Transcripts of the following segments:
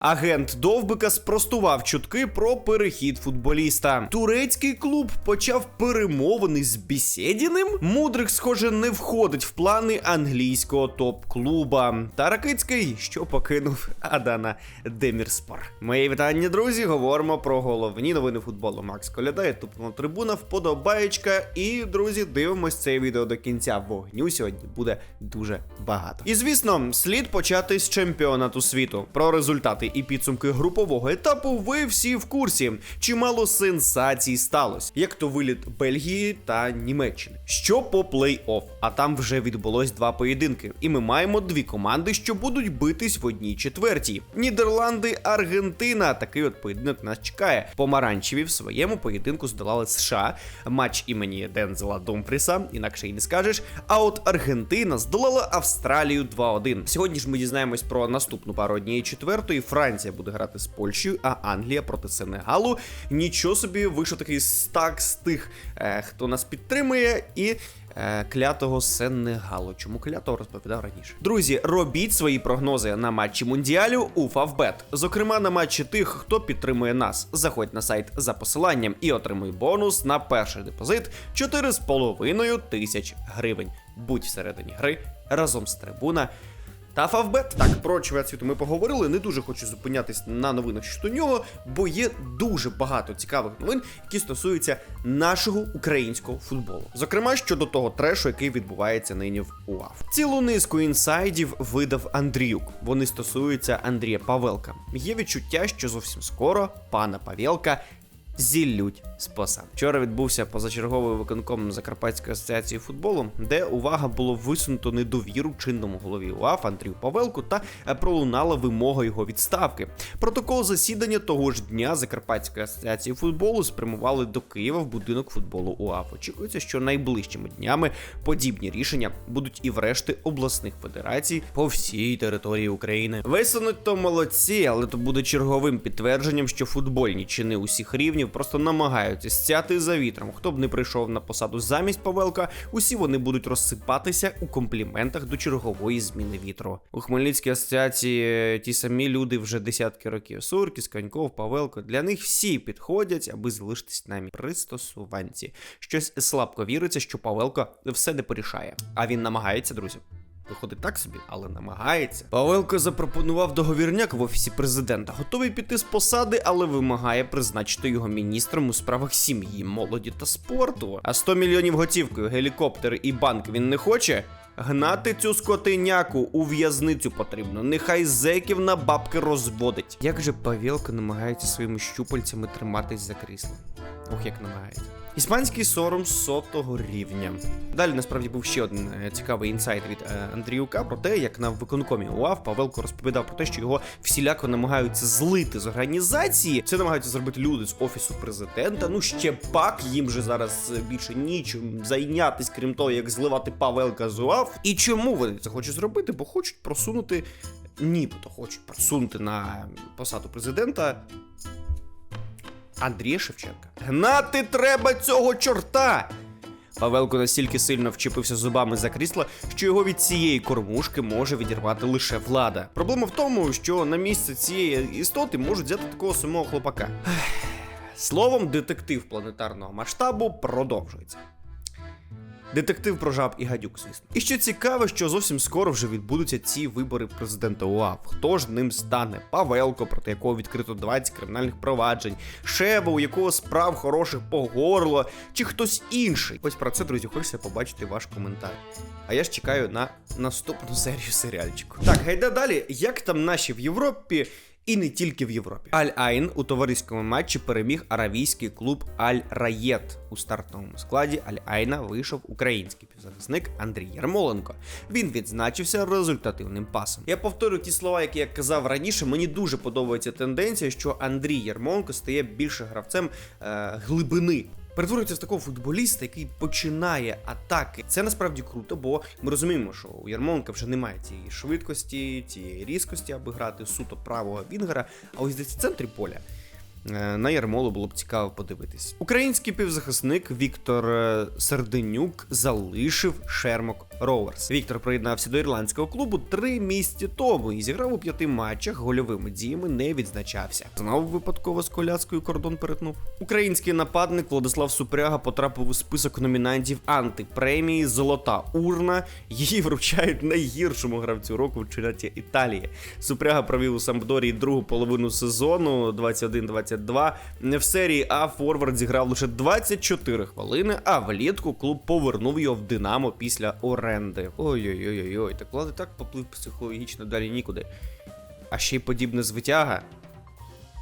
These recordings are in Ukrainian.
Агент Довбика спростував чутки про перехід футболіста. Турецький клуб почав перемовини з Бісєдіним. Мудрик, схоже, не входить в плани англійського топ-клуба. Та Ракицький, що покинув Адана Демірспор. Мої вітання, друзі. Говоримо про головні новини футболу. Макс Коляда, ютубна трибуна, вподобаєчка. І, друзі, дивимось це відео до кінця. Вогню сьогодні буде дуже багато. І звісно, слід почати з чемпіонату світу. Про результати і підсумки групового етапу ви всі в курсі. Чимало сенсацій сталося, як то виліт Бельгії та Німеччини. Що по плей-офф, а там вже відбулось два поєдинки, і ми маємо дві команди, що будуть битись в одній четвертій. Нідерланди, Аргентина. Такий от поєдинок нас чекає. Помаранчеві в своєму поєдинку здолали США. Матч імені Дензела Думфріса, інакше й не скажеш. А от Аргентина здолала Австралію 2-1. Сьогодні ж ми дізнаємось про наступну пару однієї четвертої. Франція буде грати з Польщею, а Англія проти Сенегалу. Нічого собі вийшов такий стак з тих, е, хто нас підтримує, і. е, Клятого Сенегалу. Чому клятого розповідав раніше? Друзі, робіть свої прогнози на матчі Мундіалю у Фавбет. Зокрема, на матчі тих, хто підтримує нас. Заходь на сайт за посиланням і отримуй бонус на перший депозит 4,5 тисяч гривень. Будь всередині гри разом з трибуна. Та Фавбет. Так, про чемпіонат світу ми поговорили. Не дуже хочу зупинятись на новинах щодо нього, бо є дуже багато цікавих новин, які стосуються нашого українського футболу. Зокрема, щодо того трешу, який відбувається нині в УАФ. Цілу низку інсайдів видав Андріюк. Вони стосуються Андрія Павелка. Є відчуття, що зовсім скоро пана Павелка зіллють з. Вчора відбувся позачерговий виконком Закарпатської асоціації футболу, де увага було висунуто недовіру чинному голові УАФ Андрію Павелку та е, пролунала вимога його відставки. Протокол засідання того ж дня Закарпатської асоціації футболу спрямували до Києва в будинок футболу УАФ. Очікується, що найближчими днями подібні рішення будуть і в решти обласних федерацій по всій території України. Висунуть то молодці, але то буде черговим підтвердженням, що футбольні чини усіх рівнів просто намагаються стяти за вітром. Хто б не прийшов на посаду замість Павелка, усі вони будуть розсипатися у компліментах до чергової зміни вітру. У Хмельницькій асоціації е, ті самі люди вже десятки років. Суркіс, Коньков, Павелко. Для них всі підходять, аби залишитись намі пристосуванці. Щось слабко віриться, що Павелко все не порішає. А він намагається, друзі. Виходить так собі, але намагається. Павелко запропонував договірняк в офісі президента. Готовий піти з посади, але вимагає призначити його міністром у справах сім'ї, молоді та спорту. А 100 мільйонів готівкою, гелікоптер і банк він не хоче. Гнати цю скотиняку у в'язницю потрібно. Нехай зеків на бабки розводить. Як же Павелко намагається своїми щупальцями триматись за крісло? Ох, як намагається. Іспанський сором сотого рівня. Далі насправді був ще один е, цікавий інсайт від е, Андріюка про те, як на виконкомі УАВ Павелко розповідав про те, що його всіляко намагаються злити з організації. Це намагаються зробити люди з офісу президента. Ну ще пак їм же зараз е, більше нічим зайнятись, крім того, як зливати Павелка з УАВ. І чому вони це хочуть зробити? Бо хочуть просунути, нібито хочуть просунути на посаду президента Андрія Шевченка. Гнати треба цього чорта! Павелко настільки сильно вчепився зубами за крісло, що його від цієї кормушки може відірвати лише влада. Проблема в тому, що на місце цієї істоти можуть взяти такого самого хлопака. Словом, детектив планетарного масштабу продовжується. Детектив про жаб і гадюк, звісно. І що цікаво, що зовсім скоро вже відбудуться ці вибори президента УАФ. Хто ж ним стане? Павелко, проти якого відкрито 20 кримінальних проваджень, Шеба, у якого справ хороших по горло, чи хтось інший. Ось про це, друзі, хочеться побачити ваш коментар. А я ж чекаю на наступну серію серіальчику. Так, гайда далі. Як там наші в Європі? І не тільки в Європі. Аль-Айн у товариському матчі переміг аравійський клуб Аль-Раєт. У стартовому складі Аль-Айна вийшов український півзахисник Андрій Ярмоленко. Він відзначився результативним пасом. Я повторю ті слова, які я казав раніше. Мені дуже подобається тенденція, що Андрій Ярмоленко стає більше гравцем е, глибини. Перетворюється з такого футболіста, який починає атаки. Це насправді круто, бо ми розуміємо, що у Ярмонка вже немає цієї швидкості, цієї різкості, аби грати суто правого вінгера. А ось десь в центрі поля На Ярмолу було б цікаво подивитись. Український півзахисник Віктор е, Серденюк залишив Шермок Роверс. Віктор приєднався до ірландського клубу три місяці тому і зіграв у п'яти матчах гольовими діями не відзначався. Знову випадково з коляскою кордон перетнув. Український нападник Владислав Супряга потрапив у список номінантів антипремії Золота урна. Її вручають найгіршому гравцю року в чемпіонаті Італії. Супряга провів у Сампдорії другу половину сезону 21-22. В серії А Форвард зіграв лише 24 хвилини, а влітку клуб повернув його в Динамо після оренди. Ой-ой-ой, ой так ладно так поплив психологічно далі нікуди. А ще й подібне звитяга.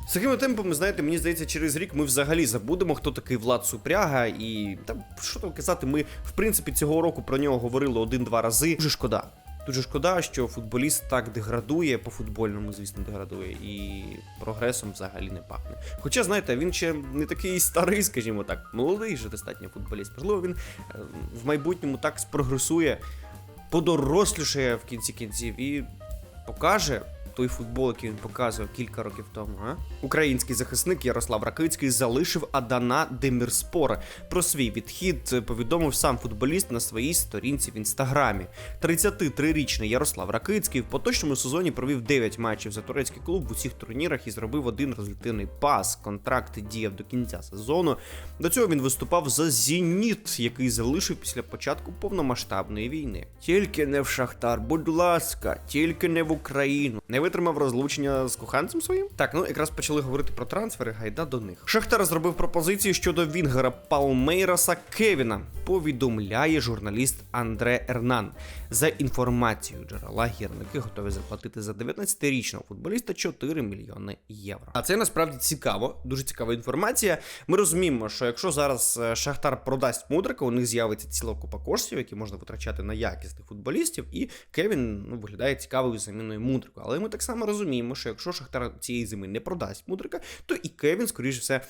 З такими темпами, знаєте, мені здається, через рік ми взагалі забудемо, хто такий Влад Супряга, і там що там казати, ми в принципі цього року про нього говорили один-два рази. Дуже шкода. Дуже шкода, що футболіст так деградує, по футбольному, звісно, деградує, і прогресом взагалі не пахне. Хоча, знаєте, він ще не такий старий, скажімо так, молодий же достатньо футболіст. Можливо, він е, в майбутньому так спрогресує, подорослішає в кінці кінців і покаже той футбол, який він показував кілька років тому. А? Український захисник Ярослав Ракицький залишив Адана Демірспор. Про свій відхід повідомив сам футболіст на своїй сторінці в інстаграмі. 33-річний Ярослав Ракицький в поточному сезоні провів 9 матчів за турецький клуб в усіх турнірах і зробив один результативний пас. Контракт діяв до кінця сезону. До цього він виступав за Зеніт, який залишив після початку повномасштабної війни. Тільки не в Шахтар, будь ласка, тільки не в Україну. Не витримав розлучення з коханцем своїм? Так, ну якраз почали говорити про трансфери, гайда до них. Шахтар зробив пропозицію щодо Вінгера Палмейраса Кевіна. Повідомляє журналіст Андре Ернан. За інформацією джерела гірники готові заплатити за 19-річного футболіста 4 мільйони євро. А це насправді цікаво, дуже цікава інформація. Ми розуміємо, що якщо зараз е, Шахтар продасть мудрика, у них з'явиться ціла купа коштів, які можна витрачати на якісних футболістів, і Кевін ну, виглядає цікавою заміною мудрику. Але ми так само розуміємо, що якщо Шахтар цієї зими не продасть мудрика, то і Кевін, скоріше все,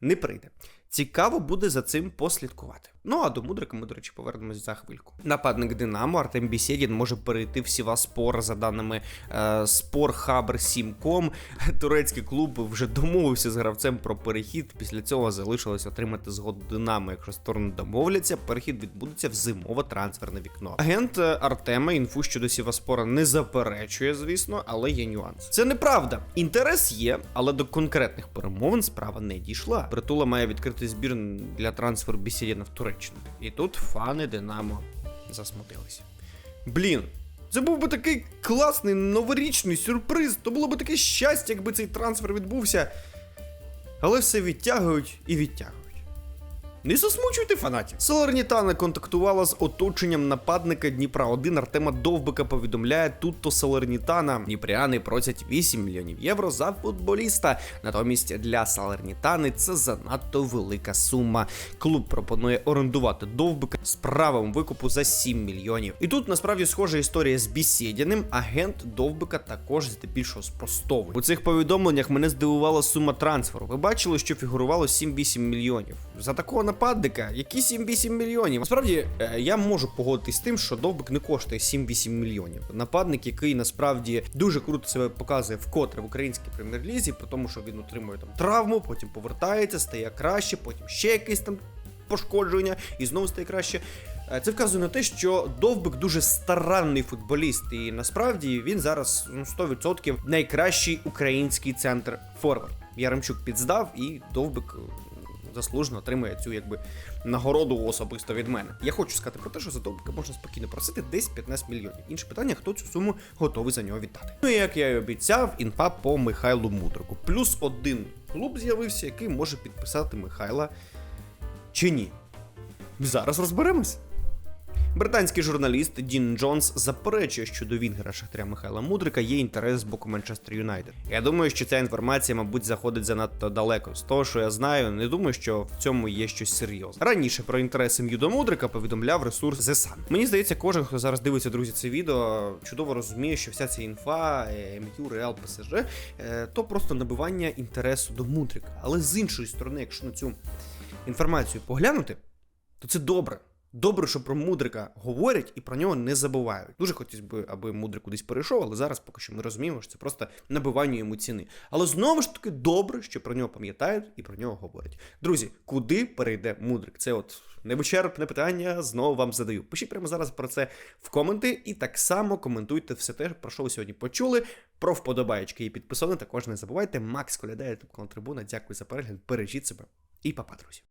не прийде. Цікаво буде за цим послідкувати. Ну а до мудрика ми, до речі, повернемось за хвильку. Нападник Динамо Артем Бісєдін може перейти в Сіваспор за даними е, Спорхабр.Сім.Ком. Турецький клуб вже домовився з гравцем про перехід. Після цього залишилось отримати згоду Динамо. Якщо сторони домовляться, перехід відбудеться в зимове трансферне вікно. Агент е, Артема інфу щодо Сіваспора не заперечує, звісно, але є нюанс. Це неправда. Інтерес є, але до конкретних перемовин справа не дійшла. Притула має відкрити збір для трансферу Бісєдіна в Туреччину. І тут фани Динамо засмутилися. Блін. Це був би такий класний новорічний сюрприз. То було б таке щастя, якби цей трансфер відбувся. Але все відтягують і відтягують. Не засмучуйте фанатів. Салернітана контактувала з оточенням нападника Дніпра 1 Артема Довбика. Повідомляє тут то Салернітана. Дніпряни просять 8 мільйонів євро за футболіста. Натомість для Салернітани це занадто велика сума. Клуб пропонує орендувати Довбика з правом викупу за 7 мільйонів. І тут насправді схожа історія з Бісєдіним. Агент Довбика також здебільшого спростовує. У цих повідомленнях мене здивувала сума трансферу. Ви бачили, що фігурувало 7-8 мільйонів. За такого нападника, які 7-8 мільйонів. Насправді е, я можу погодитись з тим, що довбик не коштує 7-8 мільйонів. Нападник, який насправді дуже круто себе показує вкотре в українській прем'єр-лізі, тому що він отримує там травму, потім повертається, стає краще, потім ще якесь там пошкодження і знову стає краще. Е, Це вказує на те, що Довбик дуже старанний футболіст, і насправді він зараз ну, 100% найкращий український центр форвард. Яремчук підздав, і Довбик е, заслужено отримує цю якби нагороду особисто від мене. Я хочу сказати про те, що за Довбика можна спокійно просити десь 15 мільйонів. Інше питання, хто цю суму готовий за нього віддати. Ну і як я й обіцяв, інфа по Михайлу Мудрику. Плюс один клуб з'явився, який може підписати Михайла чи ні. Зараз розберемось. Британський журналіст Дін Джонс заперечує, що до Вінгера Шахтаря Михайла Мудрика є інтерес з боку Манчестер Юнайтед. Я думаю, що ця інформація, мабуть, заходить занадто далеко. З того, що я знаю, не думаю, що в цьому є щось серйозне. Раніше про інтереси М'ю до Мудрика повідомляв ресурс The Sun. Мені здається, кожен, хто зараз дивиться, друзі, це відео, чудово розуміє, що вся ця інфа, МЮ, Реал, ПСЖ, то просто набивання інтересу до Мудрика. Але з іншої сторони, якщо на цю інформацію поглянути, то це добре. Добре, що про мудрика говорять і про нього не забувають. Дуже хотілося б, аби мудрик кудись перейшов, але зараз поки що ми розуміємо, що це просто набивання йому ціни. Але знову ж таки добре, що про нього пам'ятають і про нього говорять. Друзі, куди перейде мудрик? Це от невичерпне питання. Знову вам задаю. Пишіть прямо зараз про це в коменти, і так само коментуйте все те, про що ви сьогодні почули. Про вподобаєчки і підписони також не забувайте. Макс Коляда, ютуб Трибуна. Дякую за перегляд. Бережіть себе і па-па, друзі.